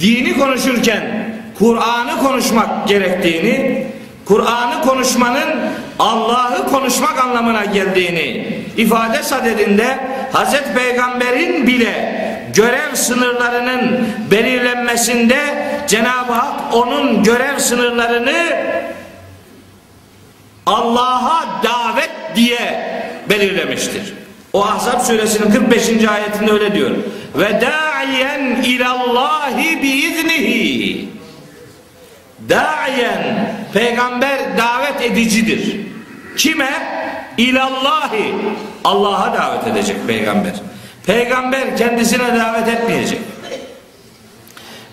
dini konuşurken Kur'an'ı konuşmak gerektiğini, Kur'an'ı konuşmanın Allah'ı konuşmak anlamına geldiğini ifade sadedinde Hazreti Peygamber'in bile görev sınırlarının belirlenmesinde Cenab-ı Hak onun görev sınırlarını Allah'a davet diye belirlemiştir. O Ahzab suresinin 45. ayetinde öyle diyor. Ve da'iyen ilallahi biiznihi. Da'iyen peygamber davet edicidir. Kime? İlallahi. Allah'a davet edecek peygamber. Peygamber kendisine davet etmeyecek.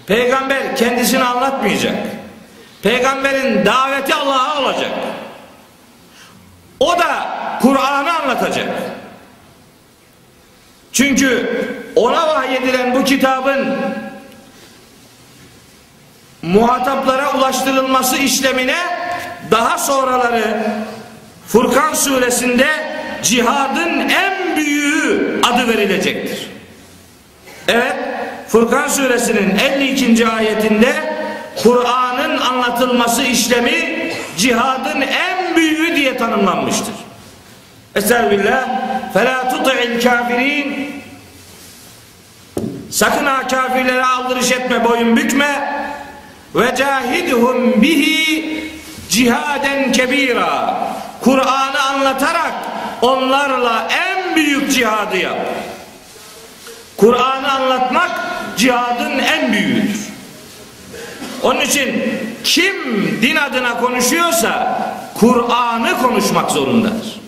Peygamber kendisini anlatmayacak. Peygamberin daveti Allah'a olacak. O da Kur'an'ı anlatacak. Çünkü ona vahyedilen bu kitabın muhataplara ulaştırılması işlemine daha sonraları Furkan suresinde cihadın en büyüğü adı verilecektir. Evet, Furkan suresinin 52. ayetinde Kur'an'ın anlatılması işlemi cihadın en büyüğü diye tanımlanmıştır. Estağfirullah. Fela tuti'il kafirin. Sakın ha kafirlere aldırış etme, boyun bükme. Ve cahidhum bihi cihaden kebira. Kur'an'ı anlatarak onlarla en büyük cihadı yap. Kur'an'ı anlatmak cihadın en büyüğüdür. Onun için kim din adına konuşuyorsa Kur'an'ı konuşmak zorundadır.